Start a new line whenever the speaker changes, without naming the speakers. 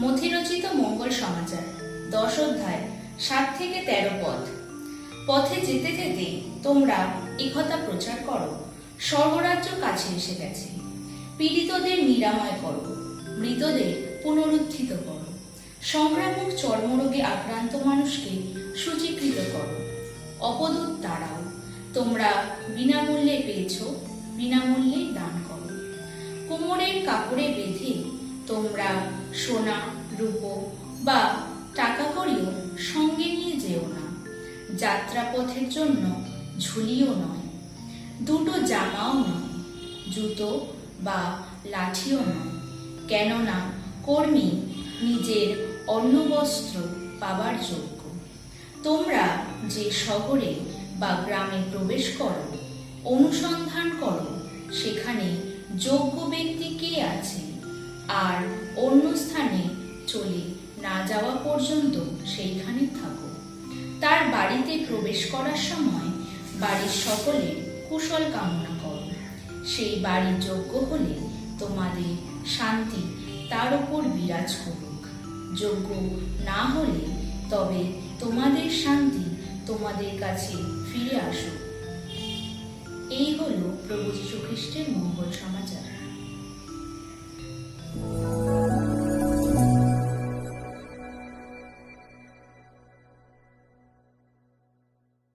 মথিরচিত মঙ্গল সমাচার, দশ অধ্যায়, সাত থেকে তেরো পদ। পথে যেতে যেতে তোমরা একথা প্রচার করো, স্বর্গরাজ্য কাছে এসে গেছে। পীড়িতদের নিরাময় করো, মৃতদের পুনরুত্থিত করো। সংক্রামক চর্মরোগে আক্রান্ত মানুষকে সূচীকৃত করো। অপদূত তারাও তোমরা বিনামূল্যে পেয়েছ, বিনামূল্যে দান করো। কোমরের কাপড়ে বেঁধে তোমরা সোনা, রূপো বা টাকা করিও সঙ্গে নিয়ে যেও না। যাত্রাপথের জন্য ঝুলিও নয়। দুটো জামাও নয়, জুতো বা লাঠিও নয়। কেননা কর্মী নিজের অন্নবস্ত্র পাবার যোগ্য। তোমরা যে শহরে বা গ্রামে প্রবেশ করো, অনুসন্ধান করো, সেখানে যোগ্য ব্যক্তি কে আছে? আর অন্য স্থানে চলে না যাওয়া পর্যন্ত সেইখানে থাকো। তার বাড়িতে প্রবেশ করার সময় বাড়ির সকলের কুশল কামনা করো। সেই বাড়ি যোগ্য হলে তোমাদের শান্তি তার উপর বিরাজ করুক। যোগ্য না হলে তবে তোমাদের শান্তি তোমাদের কাছে ফিরে আসুক। এই হলো প্রভু যীশু খ্রিস্টের মঙ্গল সমাচার